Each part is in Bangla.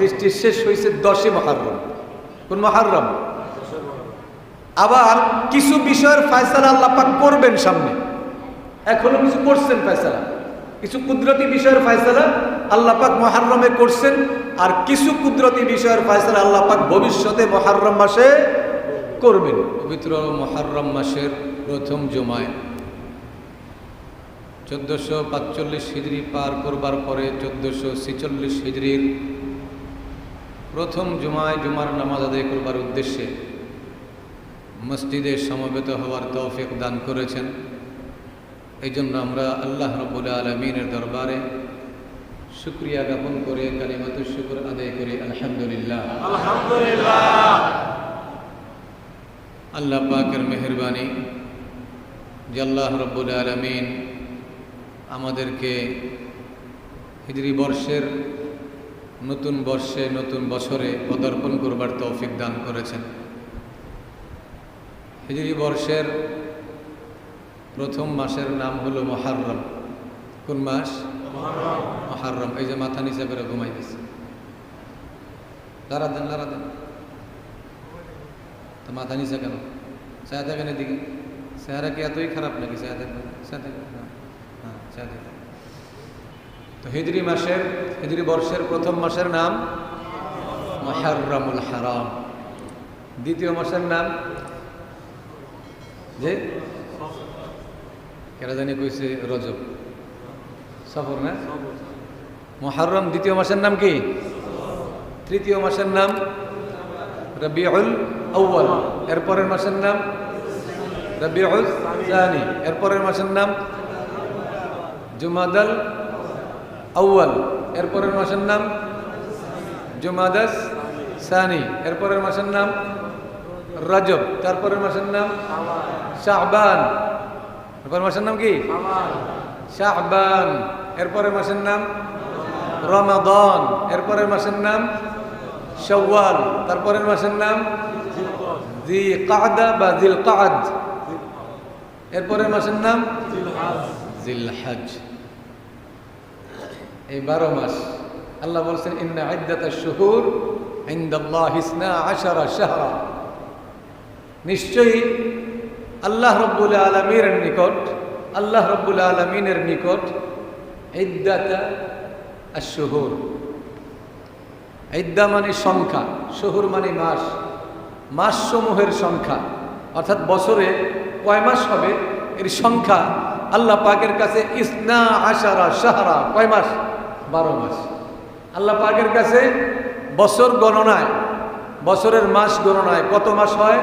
সৃষ্টি শেষ হয়েছে দশে মহারম কোন মহারম আবার কিছু বিষয়ের ফায়সালা আল্লাহ পাক করবেন সামনে। এখনও কিছু করছেন ফায়সালা। কিছু কুদরতি বিষয়ের ফায়সালা আল্লাহ পাক মহারমে করছেন, আর কিছু কুদরতি বিষয়ের ফায়সালা আল্লাহ পাক ভবিষ্যতে মহারম মাসে করবেন। পবিত্র মহারম মাসের প্রথম জমায়। চোদ্দোশো পাঁচচল্লিশ হিজড়ি পার করবার পরে চোদ্দোশো ছেচল্লিশ হিজড়ির প্রথম জুমায় জুমার নামাজ আদায় করবার উদ্দেশ্যে মসজিদে সমবেত হওয়ার তৌফিক দান করেছেন। এই জন্য আমরা আল্লাহ রবুল আলমিনের দরবারে শুক্রিয়া জ্ঞাপন করে কালিমাত শুক্র আদায় করি। আলহামদুলিল্লাহ। আল্লাহ পাকের মেহরবানি, যে আল্লাহ রব্বুল আলমিন আমাদেরকে হিজরি বর্ষের নতুন বর্ষে, নতুন বছরে পদার্পণ করবার তৌফিক দান করেছেন। হিজরি বর্ষের প্রথম মাসের নাম হলো মহারম। কোন মাস? মহারম। এই যে মাথা নিচে করে ঘুমাই দিচ্ছে লারা দেন লারা দেন তো মাথা নিচে কেন? ছায়া থাকেন এদিকে। চেহারা কি এতই খারাপ নাকি? ছায়া থাকবে ছায়া থাকবে হ্যাঁ হ্যাঁ থাকবে তো হিজরি মাসের, হিজরি বর্ষের প্রথম মাসের নাম মহারমুল হারাম। দ্বিতীয় মাসের নাম যে? কেরা জানি কইছে রজব। সফর না? মহারম দ্বিতীয় মাসের নাম কি? তৃতীয় মাসের নাম রবিউল আউ্বাল এরপরের মাসের নাম রবিউল জানি এরপরের মাসের নাম জুমাদাল আউ্বাল এরপরের মাসের নাম? জুমাদাস সানি, এরপরের মাসের নাম? রজব, তারপরের মাসের নাম? শাহবান, এরপরের মাসের নাম কি? শাহবান, এরপরের মাসের নাম? রমাদন, এরপরের মাসের নাম? শওয়াল, তারপরের মাসের নাম? জি কাদা বা জিল কাদ এরপরের মাসের নাম? জিলহাজ। এই বারো মাস। আল্লাহ বলছেন, ইন্না আইদাত শুহুর শাহরা। নিশ্চয়ই আল্লাহ রব্বুল আলমীর নিকট, আল্লাহ রব্বুল আলমিনের নিকট ইদ্দাতা আশুহুর ইদ্দা মানে সংখ্যা, শহুর মানে মাস। মাসসমূহের সংখ্যা, অর্থাৎ বছরে কয় মাস হবে? এর সংখ্যা আল্লাহ পাকের কাছে ইসনা আশারা সাহারা কয় মাস? বারো মাস। আল্লাহ পাকের কাছে বছর গণনায়, বছরের মাস গণনায় কত মাস হয়?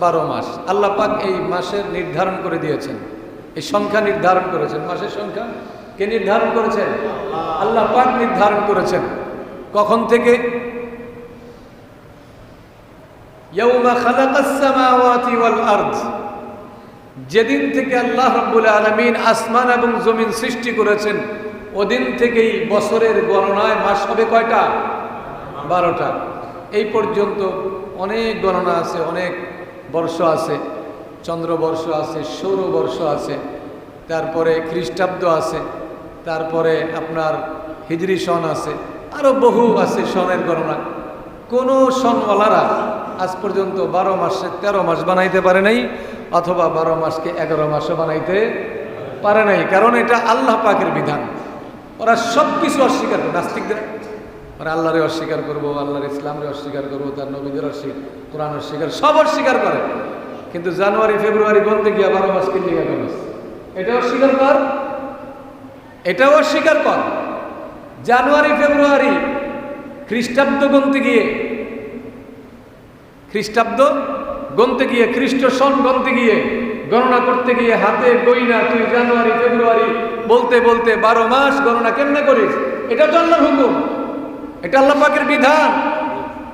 বারো মাস। আল্লাহ পাক এই মাসের নির্ধারণ করে দিয়েছেন। এই সংখ্যা নির্ধারণ করেছেন। মাসের সংখ্যা? কে নির্ধারণ করেছেন? আল্লাহ পাক নির্ধারণ করেছেন। কখন থেকে? ইয়াউমা খালাকাস সামাওয়াতি ওয়াল আরদ। যেদিন থেকে আল্লাহ রাব্বুল আলামিন আসমান এবং জমিন সৃষ্টি করেছেন, ওদিন থেকেই বছরের গণনায় মাস হবে কয়টা? বারোটা। এই পর্যন্ত অনেক গণনা আছে, অনেক বর্ষ আছে, চন্দ্রবর্ষ আছে, সৌরবর্ষ আছে, তারপরে খ্রিস্টাব্দ আছে, তারপরে আপনার হিজরি সন আছে আরও বহু আছে সনের গণনা। কোনো সনওয়ালারা আজ পর্যন্ত বারো মাসে তেরো মাস বানাইতে পারে নাই। অথবা বারো মাসকে এগারো মাসও বানাইতে পারে নাই, কারণ এটা আল্লাহ পাকের বিধান। ওরা সব কিছু অস্বীকার করে, নাস্তিকদের। ওরা আল্লাহরে অস্বীকার করব, আল্লাহর ইসলামরে অস্বীকার করব, তার নবীদের অস্বীকার কোরআন অস্বীকার, সব অস্বীকার করে। কিন্তু জানুয়ারি, ফেব্রুয়ারি বলতে গিয়া বারো মাস কিনলে মাস। এটাও অস্বীকার কর। এটাও অস্বীকার কর। জানুয়ারি, ফেব্রুয়ারি, খ্রিস্টাব্দ গণতে গিয়ে, খ্রিস্টাব্দ গণতে গিয়ে, খ্রিস্ট সন গণতে গিয়ে, গণনা করতে গিয়ে হাতে গইনা তুই জানুয়ারি, ফেব্রুয়ারি, বলতে বলতে বারো মাস গণনা কেমনে করিস? এটা তো আল্লাহর হুকুম। এটা আল্লাহ পাকের বিধান।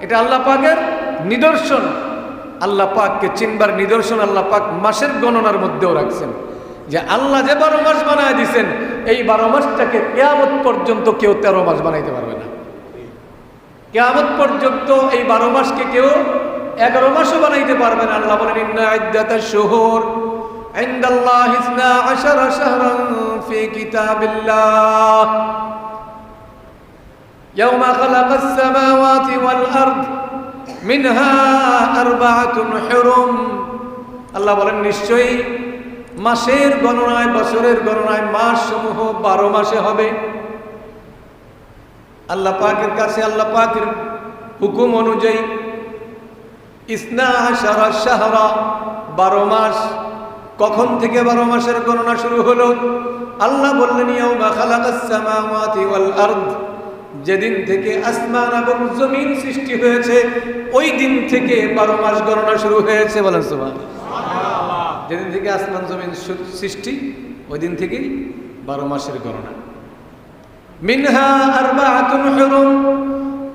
এটা আল্লাহ পাকের নিদর্শন। আল্লাহ পাককে চিনবার নিদর্শন আল্লাহ পাক মাসের গণনার মধ্যেও রাখছেন। যে আল্লাহ যে বারো মাস বানায় দিছেন, এই বারো মাসটাকে কেয়ামত পর্যন্ত কেউ তেরো মাস বানাইতে পারবে না। কেয়ামত পর্যন্ত এই বারো মাসকে কেউ এগারো মাসও বানাইতে পারবে না আল্লাহ বলেন ইন্না ইদ্দাতা শুহুর ইনদাল্লাহ ইসনা আশারা শাহরান ফি কিতাবিল্লাহ يوم خلق السماوات والأرض منها أربعة حرم আল্লাহ বলেন নিশ্চয়ই মাসের গণনায় বছরের গণনায় মাস সমূহ বারো মাসে হবে আল্লাহ পাকের কাছে আল্লাহ পাকের হুকুম অনুযায়ী ইসনা আশারা শাহরা। বারো মাস। কখন থেকে বারো মাসের গণনা শুরু হলো? আল্লাহ বললেন যেদিন থেকে আসমান এবং জমিন সৃষ্টি হয়েছে, ওই দিন থেকে বারো মাস গণনা শুরু হয়েছে। বলেন সুবহান যেদিন থেকে আসমান জমিন সৃষ্টি, ওই দিন থেকেই বারো মাসের গণনা। মিনহা হুরুম।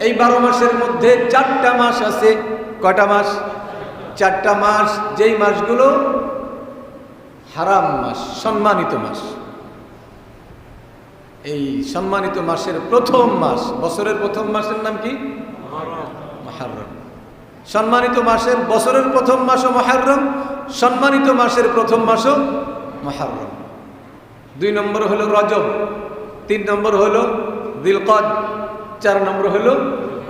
এই বারো মাসের মধ্যে চারটা মাস আছে। কয়টা মাস? চারটা মাস যেই মাসগুলো হারাম মাস সম্মানিত মাস। এই সম্মানিত মাসের প্রথম মাস বছরের প্রথম মাসের নাম কি? মহারম। সম্মানিত মাসের বছরের প্রথম মাসও মহারম সম্মানিত মাসের প্রথম মাসও মহারম। দুই নম্বর হলো রজব তিন নম্বর হলো দিলকদ চার নম্বর হলো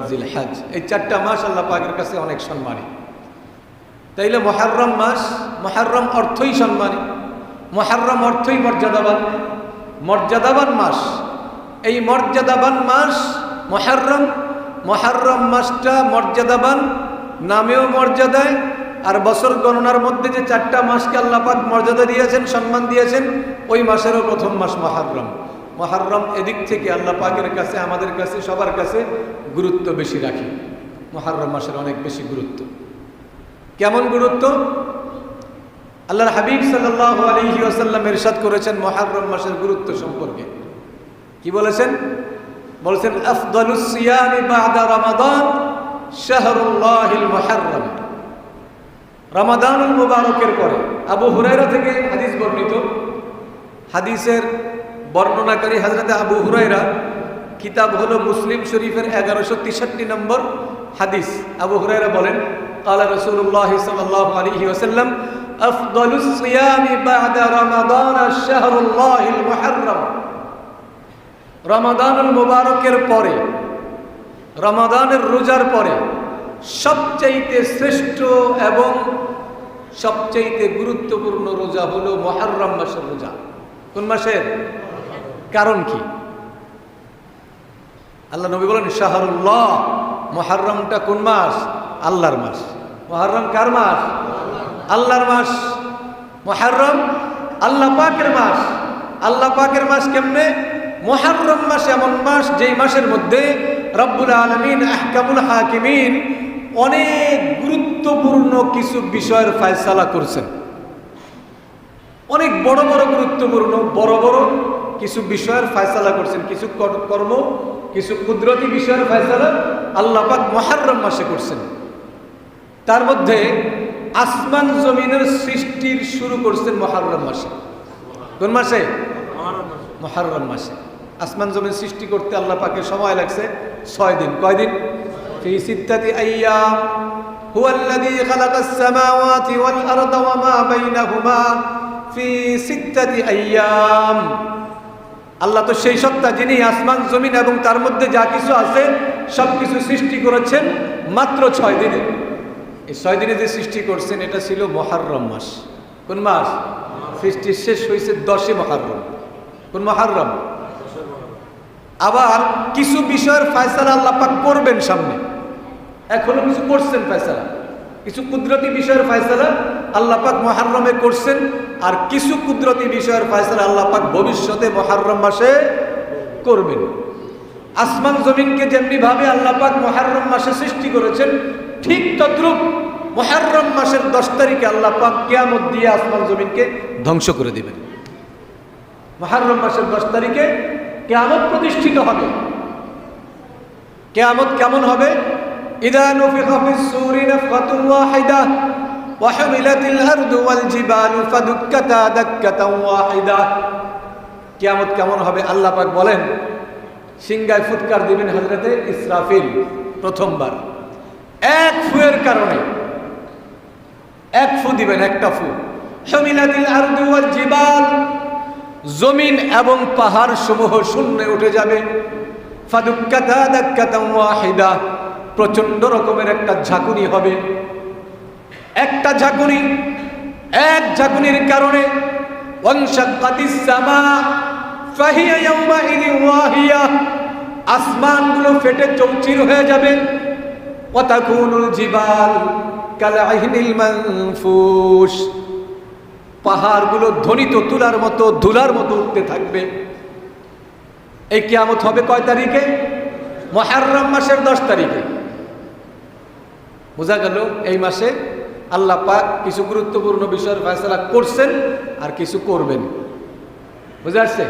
জিলহাজ। এই চারটা মাস আল্লাহ পাকের কাছে অনেক সম্মানী। তাইলে মহারম মাস মহারম অর্থই সম্মানী। মহারম অর্থই মর্যাদাবান। মর্যাদাবান মাস, এই মর্যাদাবান মাস মহারম মহারম মাসটা মর্যাদাবান নামেও মর্যাদায়, আর বছর গণনার মধ্যে যে চারটা মাসকে আল্লাপাক মর্যাদা দিয়েছেন, সম্মান দিয়েছেন, ওই মাসেরও প্রথম মাস মহারম মহারম এদিক থেকে আল্লাহ পাকের কাছে, আমাদের কাছে, সবার কাছে গুরুত্ব বেশি রাখি। মহারম মাসের অনেক বেশি গুরুত্ব। কেমন গুরুত্ব? আল্লাহর হাবিব সাল্লাহ আলহি এরশাদ করেছেন মহারম মাসের গুরুত্ব সম্পর্কে। কি বলেছেন? বলেছেন রমাদানুল মুবারকের পরে আবু হুরাইরা থেকে হাদিস বর্ণিত। হাদিসের বর্ণনাকারী হযরতে আবু হুরায়রা কিতাব হলো মুসলিম শরীফের এগারোশো তেষট্টি নম্বর হাদিস আবু হুরায়রা বলেন قال رسول الله صلى الله عليه وسلم أفضل الصيام بعد رمضان الشهر الله المحرم রমাদানুল মুবারকের পরে রমাদানের রোজার পরে সবচাইতে শ্রেষ্ঠ এবং সবচাইতে গুরুত্বপূর্ণ রোজা হলো মহারম মাসের রোজা কোন মাসের কারণ কি? আল্লাহ নবী বলেন, শাহরুল্লাহ মহারমটা কোন মাস? আল্লাহর মাস। মহারম কার মাস? আল্লাহর মাস। মহারম আল্লাহ পাকের মাস। আল্লাহ পাকের মাস কেমনে? মহারম মাস এমন মাস যেই মাসের মধ্যে রব্বুল আলমিন আহকামুল হাকিমিন অনেক গুরুত্বপূর্ণ কিছু বিষয়ের ফায়সালা করছেন। অনেক বড় বড় গুরুত্বপূর্ণ, বড় বড় কিছু বিষয়ের ফয়সালা করছেন কিছু কর- কর্ম কিছু কুদরতি বিষয়ের ফয়সালা আল্লাহ পাক মহারম মাসে করছেন তার মধ্যে আসমান জমিনের সৃষ্টির শুরু করছেন মহারম মাসে কোন মাসে মহারম মাসে আসমান জমিন সৃষ্টি করতে আল্লাহ পাকে সময় লাগছে ছয় দিন কয় দিন ফি সিত্তাতি আইয়াম هو الذي خلق السماوات والأرض وما بينهما في ستة أيام আল্লাহ তো সেই সত্তা যিনি আসমান, জমিন এবং তার মধ্যে যা কিছু আছে সব কিছু সৃষ্টি করেছেন মাত্র ছয় দিনে। এই ছয় দিনে যে সৃষ্টি করছেন, এটা ছিল মহারম মাস। কোন মাস? সৃষ্টি শেষ হয়েছে দশে মহারম। কোন মহারম? আবার কিছু বিষয়ের ফয়সালা আল্লাহ পাক করবেন সামনে। এখনও কিছু করছেন ফয়সালা। কিছু কুদরতি বিষয়ের ফয়সালা আল্লাহ পাক মহারমে করছেন, আর কিছু কুদরতি বিষয়ের ফয়সালা আল্লাহ পাক ভবিষ্যতে মহারম মাসে করবেন। আসমান জমিনকে যেমনি ভাবে আল্লাহ মহারম মাসে সৃষ্টি করেছেন, ঠিক তদ্রুপ মহারম মাসের দশ তারিখে আল্লাহ পাক কেয়ামত দিয়ে আসমান জমিনকে ধ্বংস করে দিবেন। মহারম মাসের দশ তারিখে কেয়ামত প্রতিষ্ঠিত হবে। কেয়ামত কেমন হবে? ইদা নুফিখা ফিস সূরি ওয়াহিদা। وحملت الأرض والجبال فدكتا دكة واحدة কিয়ামত কেমন হবে আল্লাহ পাক বলেন সিংগায় ফুৎকার দিবেন হজরতে ইসরাফিল প্রথমবার এক ফুয়ের কারণে এক ফু দিবেন একটা ফু হমিলাতিল আরদু ওয়াল জিবাল জমিন এবং পাহাড় সমূহ শূন্যে উঠে যাবে ফাদুক্কাতা দাক্কাতাম ওয়াহিদা প্রচন্ড রকমের একটা ঝাঁকুনি হবে একটা ঝাঁকুনি, এক ঝাঁকুনির কারণে আসমানগুলো ফেটে চৌচির হয়ে যাবে। জিবাল মানফুস পাহাড়গুলো ধ্বনিত তুলার মতো, ধুলার মতো উঠতে থাকবে। এই কিয়ামত হবে কয় তারিখে? মহারম মাসের দশ তারিখে। বোঝা গেল এই মাসে আল্লাহ পাক কিছু গুরুত্বপূর্ণ বিষয়ের ফয়সলা করছেন আর কিছু করবেন। বুঝে আসছে?